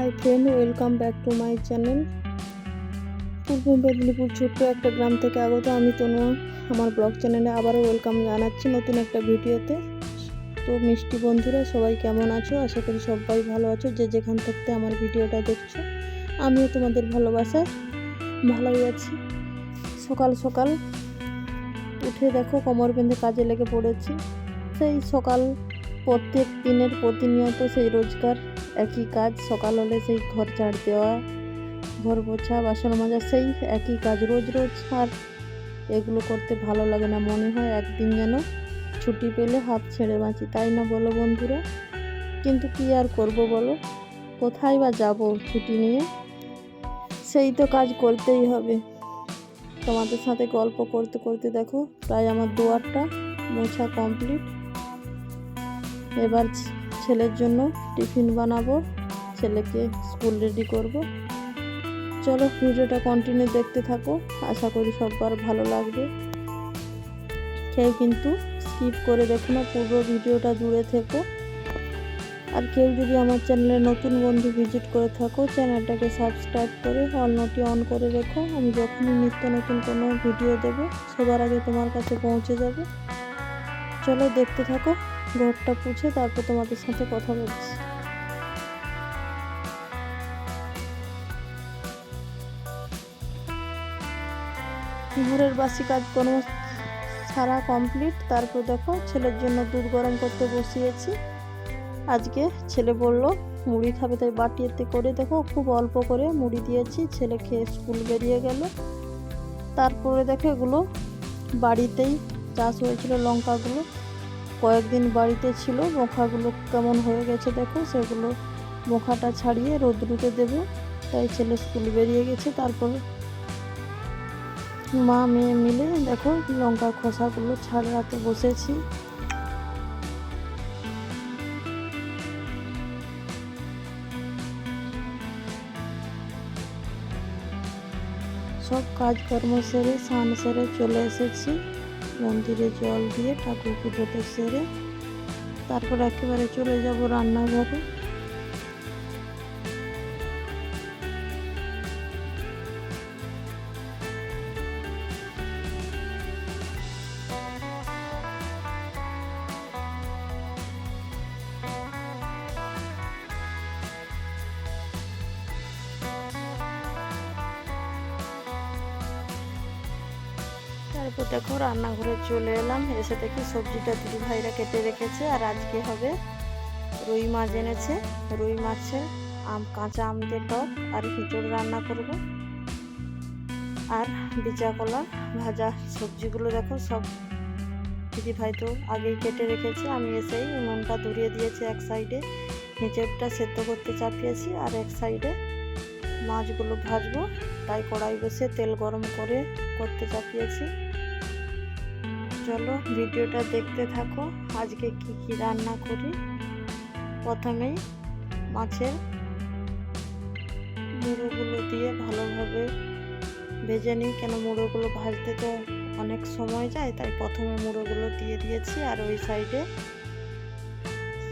Hi friend welcome back to my channel Purba Medinipur ছোট্ট একটা গ্রাম থেকে আগত আমি তনু আমার ব্লগ চ্যানেলে আবারও ওয়েলকাম জানাচ্ছি নতুন একটা ভিডিওতে। তো মিষ্টি বন্ধুরা, সবাই কেমন আছো? আশা করি সবাই ভালো আছো, যে যেখান থেকে আমার ভিডিওটা দেখছ। আমিও তোমাদের ভালোবাসায় ভালোই আছি। সকাল সকাল উঠে দেখো কোমর বেঁধে কাজে লেগে পড়েছি। সেই সকাল প্রত্যেক দিনের প্রতিনিয়ত সেই রোজগার একই কাজ, সকাল হলে সেই ঘর ঝাড় দেওয়া ঘর পোছা বাসন মাজা, সেই একই কাজ রোজ রোজ। আর এগুলো করতে ভালো লাগে না মনে হয় একদিন যেন ছুটি পেলে হাফ ছেড়ে বাঁচি। তাই না বলো বন্ধুরা? কিন্তু কি আর করব বলো? কোথায় বা যাব ছুটি নিয়ে? সেই তো কাজ করতেই হবে। তোমাদের সাথে গল্প করতে করতে দেখো, প্রায় আমার দুয়ারটা মোছা কমপ্লিট এবার ছেলের জন্য টিফিন বানাবো, ছেলেকে স্কুল রেডি করব। চলো ভিডিওটা কন্টিনিউ দেখতে থাকো, আশা করি সবার ভালো লাগবে। কেউ কিন্তু স্কিপ করে দেখো না, পুরো ভিডিওটা জুড়ে থেকো। আর কেউ যদি আমার চ্যানেলে নতুন বন্ধু ভিজিট করে থাকো চ্যানেলটাকে সাবস্ক্রাইব করে অল নোটি অন করে রেখো। আমি যখনই নিত্য নতুন কোনো ভিডিও দেবো, সবার আগে তোমার কাছে পৌঁছে যাবে। চলো দেখতে থাকো। ঘরটা পুছে তারপর তোমাদের সাথে কথা বলছি। ঘরের বাসি কাজকর্ম সারা কমপ্লিট। তারপর দেখো, ছেলের জন্য দুধ গরম করতে বসিয়েছি। আজকে ছেলে বলল, মুড়ি খাবে, তাই বাটিতে করে দেখো, খুব অল্প করে মুড়ি দিয়েছি। ছেলে খেয়ে স্কুল বেরিয়ে গেল। তারপরে দেখো এগুলো বাড়িতেই চাষ হয়েছিল লঙ্কাগুলো। কয়েকদিন বাড়িতে ছিল, মোখাগুলো কেমন হয়ে গেছে দেখো, সেগুলো মোখাটা ছাড়িয়ে রোদ্রুতে দেবো, তাই ছেলে স্কুল বেরিয়ে গেছে। তারপর মা, মেয়ে মিলে দেখো লঙ্কা খোসাগুলো ছাড়াতে বসেছি। সব কাজকর্ম সেরে স্নান সেরে চলে এসেছি। মন্দিরে জল দিয়ে ঠাকুর পুজোটা সেরে তারপর একেবারে চলে যাব রান্নাঘরে। তারপর দেখো রান্নাঘরে চলে এলাম। এসে দেখি সবজিটা দিদি ভাইরা কেটে রেখেছে, আর আজকে হবে রুই মাছ এনেছে। রুই মাছের আম, কাঁচা আম দিয়ে টক, আর খিচুড়ি রান্না করব। আর বিচা কলা ভাজা সবজিগুলো দেখো সব দিদি ভাই তো আগেই কেটে রেখেছে। আমি এসেই উনুনটা ধরিয়ে দিয়েছি এক সাইডে। হিঁচড়টা সেদ্ধ করতে চাপিয়েছি, আর এক সাইডে মাছগুলো ভাজবো। তাই কড়াই বসে তেল গরম করে করতে চাপিয়েছি। চলো ভিডিওটা দেখতে থাকো। আজকে কি কি রান্না করি? প্রথমেই মাছের মুড়োগুলো দিয়ে ভালোভাবে ভেজে নিই। কেন মুড়োগুলো ভাজতে তো অনেক সময় যায়, তাই প্রথমে মুড়োগুলো দিয়ে দিয়েছি আর ওই সাইডে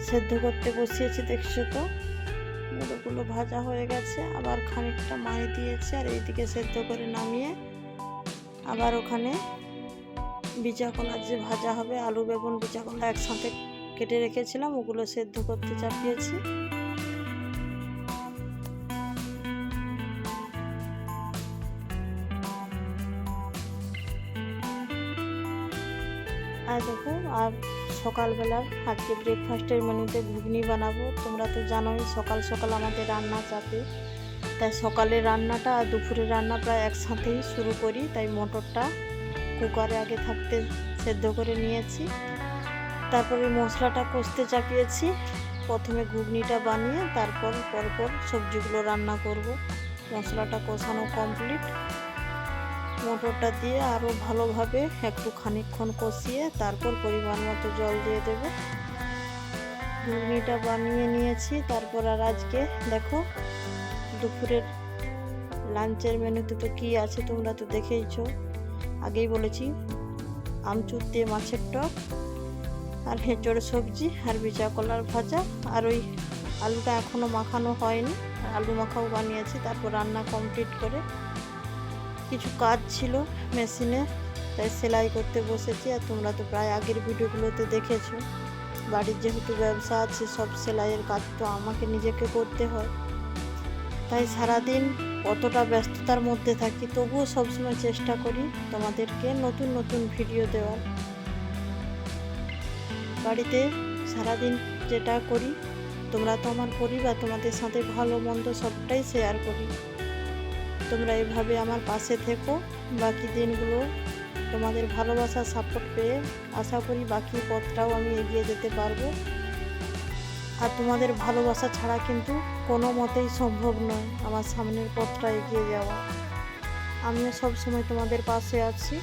সেদ্ধ করতে বসিয়েছি, দেখছ তো? মুড়োগুলো ভাজা হয়ে গেছে, আবার খানিকটা মায়ে দিয়েছে আর এইদিকে সেদ্ধ করে নামিয়ে আবার ওখানে বিচা কলার যে ভাজা হবে, আলু, বেগুন বিচা কলা একসাথে কেটে রেখেছিলাম, ওগুলো সেদ্ধ করতে চাপিয়েছি। আর দেখো, আর সকালবেলার আজকে ব্রেকফাস্টের মেনুতে ঘুগনি বানাবো। তোমরা তো জানোই, সকাল সকাল আমাদের রান্না চাপে। তাই সকালের রান্নাটা আর দুপুরের রান্না প্রায় একসাথেই শুরু করি, তাই মটরটা কুকারে আগে থাকতে সেদ্ধ করে নিয়েছি। তারপরে মশলাটা কষতে চাপিয়েছি। প্রথমে ঘুগনিটা বানিয়ে তারপর পরপর সবজিগুলো রান্না করব। মশলাটা কষানো কমপ্লিট মটরটা দিয়ে আরও ভালোভাবে একটু খানিকক্ষণ কষিয়ে তারপর পরিমাণ মতো জল দিয়ে দেব। ঘুগনিটা বানিয়ে নিয়েছি। তারপর আর আজকে দেখো দুপুরের লাঞ্চের মেনুতে তো কী আছে তোমরা তো দেখেইছো। আগেই বলেছি আমচুর দিয়ে মাছের টক, আর হেঁচড় সবজি, আর বিচা কলার ভাজা, আর ওই আলুটা এখনও মাখানো হয়নি। আলু মাখাও বানিয়েছি, তারপর রান্না কমপ্লিট করে কিছু কাজ ছিল মেশিনে, তাই সেলাই করতে বসেছি, আর তোমরা তো প্রায় আগের ভিডিওগুলোতে দেখেছ। বাড়ির যেহেতু ব্যবসা আছে, সব সেলাইয়ের কাজ তো আমাকে নিজেকে করতে হয়। তাই সারাদিন কতটা ব্যস্ততার মধ্যে থাকি, তবুও সবসময় চেষ্টা করি তোমাদেরকে নতুন নতুন ভিডিও দেওয়ার। বাড়িতে সারাদিন যেটা করি, তোমরা তো আমার পরিবার, তোমাদের সাথে ভালো মন্দ সবটাই শেয়ার করি। তোমরা এভাবে আমার পাশে থেকো, বাকি দিনগুলো তোমাদের ভালোবাসা সাপোর্ট পেয়ে আশা করি বাকি পথটাও আমি এগিয়ে যেতে পারব। আর তোমাদের ভালোবাসা ছাড়া কিন্তু কোনো মতেই সম্ভব নয়। আমার সামনের পথটা এগিয়ে যাওয়া। আমিও সব সময় তোমাদের পাশে আছি।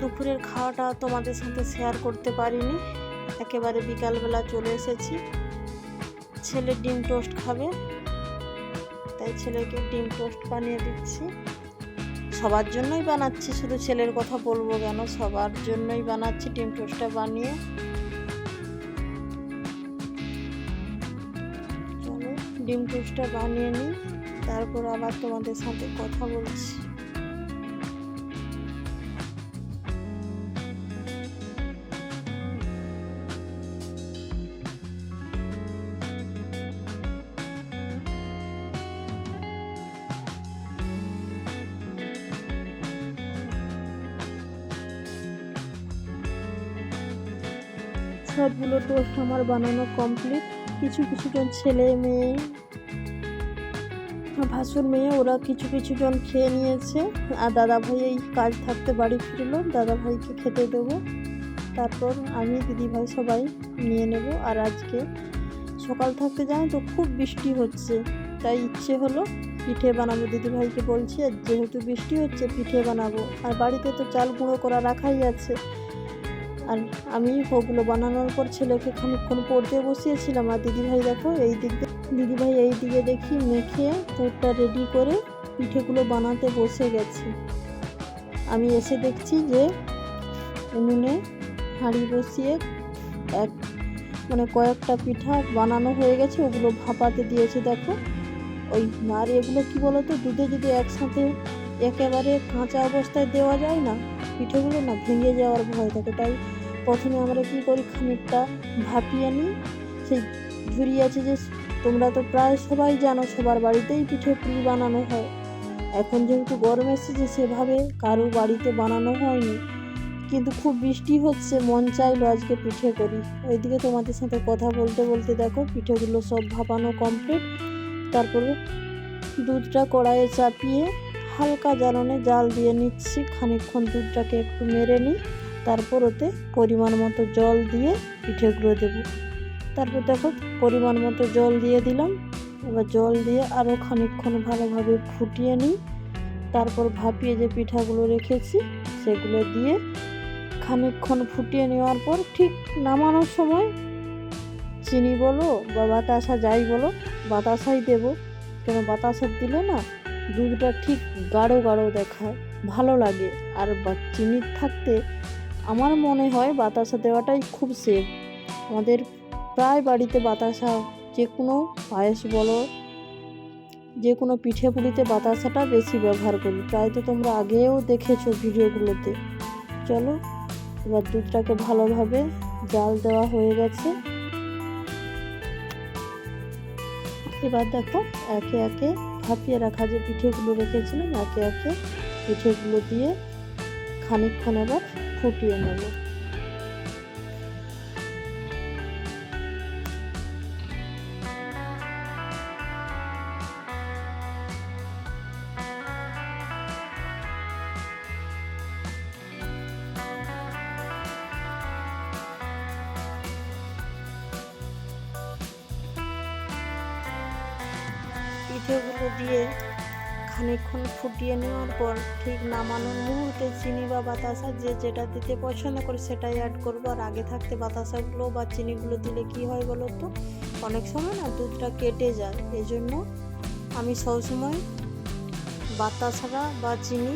দুপুরের খাওয়াটা তোমাদের সাথে শেয়ার করতে পারিনি। একেবারে বিকালবেলা চলে এসেছি। ছেলে ডিম টোস্ট খাবে, তাই ছেলেকে ডিম টোস্ট বানিয়ে দিচ্ছি। সবার জন্যই বানাচ্ছি, শুধু ছেলের কথা বলব কেন? সবার জন্যই বানাচ্ছি ডিম টোস্টটা বানিয়ে। ডিম টোস্টটা বানিয়ে নিই, তারপর আবার তোমাদের সাথে কথা বলছি। সবগুলো টোস্ট আমার বানানো কমপ্লিট কিছু কিছু জন ছেলে মেয়ে, ভাসুর মেয়ে, ওরা কিছু কিছু জন খেয়ে নিয়েছে। আর দাদা ভাই এই কাজ থাকতে বাড়ি ফিরলো। দাদা ভাইকে খেতে দেবো। তারপর আমি দিদি ভাই সবাই নিয়ে নেব। আর আজকে সকাল থাকতে জানো তো, খুব বৃষ্টি হচ্ছে। তাই ইচ্ছে হলো পিঠে বানাবো। দিদি ভাইকে বলছি, আর যেহেতু বৃষ্টি হচ্ছে, পিঠে বানাবো। আর বাড়িতে তো চাল গুঁড়ো করা রাখাই আছে। আর আমি ওগুলো বানানোর পর ছেলেকে খানিকক্ষণ পড়তে বসিয়েছিলাম। আর দিদিভাই দেখো, এই দিক দিদিভাই এই দিকে দেখি মেখে পুরটা রেডি করে পিঠেগুলো বানাতে বসে গেছে। আমি এসে দেখছি যে উনুনে হাঁড়ি বসিয়ে এক মানে কয়েকটা পিঠা বানানো হয়ে গেছে, ওগুলো ভাপাতে দিয়েছে দেখো। ওই আর এগুলো কী বলো তো দুধে যদি একসাথে একেবারে কাঁচা অবস্থায় দেওয়া যায় না পিঠেগুলো না ভেঙে যাওয়ার ভয় থাকে। তাই প্রথমে আমরা কী করি? খানিকটা ভাপিয়ে নিই সেই ঝুড়ি আছে যে তোমরা তো প্রায় সবাই জানো, সবার বাড়িতেই পিঠে পুলি বানানো হয়। এখন যেহেতু গরম এসেছে, সেভাবে কারও বাড়িতে বানানো হয়নি। কিন্তু খুব বৃষ্টি হচ্ছে, মন চাইলো আজকে পিঠে করি। ওইদিকে তোমাদের সাথে কথা বলতে বলতে দেখো, পিঠেগুলো সব ভাপানো কমপ্লিট তারপরে দুধটা কড়াইয়ে চাপিয়ে হালকা জ্বালনে জাল দিয়ে নিচ্ছি। খানিকক্ষণ দুধটাকে একটু মেরে নিই। তারপর ওতে পরিমাণ মতো জল দিয়ে পিঠেগুলো দেবো। তারপর দেখো পরিমাণ মতো জল দিয়ে দিলাম। এবার জল দিয়ে আরও খানিকক্ষণ ভালোভাবে ফুটিয়ে নিই। তারপর ভাপিয়ে যে পিঠাগুলো রেখেছি, সেগুলো দিয়ে খানিকক্ষণ ফুটিয়ে নেওয়ার পর ঠিক নামানোর সময় চিনি বলো বা বাতাসা যাই বলো, বাতাসাই দেবো। কেন বাতাসা দিলে না দুধটা ঠিক গাঢ় গাঢ় দেখায়, ভালো লাগে। আর চিনির থাকতে আমার মনে হয় বাতাসা দেওয়াটাই খুব সেফ আমাদের প্রায় বাড়িতে বাতাসা যে কোনো পায়েস বলো যে কোনো পিঠে পুলিতে বাতাসাটা বেশি ব্যবহার করি। প্রায় তো তোমরা আগেও দেখেছ ভিডিওগুলোতে। চলো, এবার দুধটাকে ভালোভাবে জাল দেওয়া হয়ে গেছে। এবার দেখো, একে একে ভাপিয়ে রাখা যে পিঠেগুলো রেখেছিলাম একে একে পিঠেগুলো দিয়ে খানিকক্ষণ এবার ফুটিয়ে নেব পিঠেগুলো দিয়ে খানিকক্ষণ ফুটিয়ে নেওয়ার পর ঠিক নামানোর মুহূর্তে চিনি বা বাতাসা যে যেটা দিতে পছন্দ করে সেটাই অ্যাড করব। আর আগে থাকতে বাতাসাগুলো বা চিনিগুলো দিলে কি হয় বলো তো? অনেক সময় না দুধটা কেটে যায়। এই জন্য আমি সবসময় বাতাসাটা বা চিনি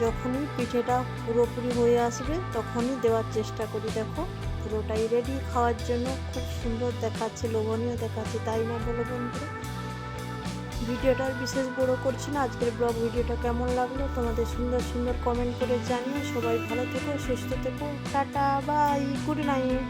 যখনই পিঠেটা পুরোপুরি হয়ে আসবে তখনই দেওয়ার চেষ্টা করি। দেখো, পুরোটাই রেডি খাওয়ার জন্য খুব সুন্দর দেখাচ্ছে, লোভনীয় দেখাচ্ছে। তাই না বলো বন্ধুরা? ভিডিওটা বিশেষ বড় করছি না। আজকের ব্লগ ভিডিওটা কেমন লাগল তোমাদের সুন্দর সুন্দর কমেন্ট করে জানিয়ে সবাই ভালো থেকো, সুস্থ থেকো। Tata bye good night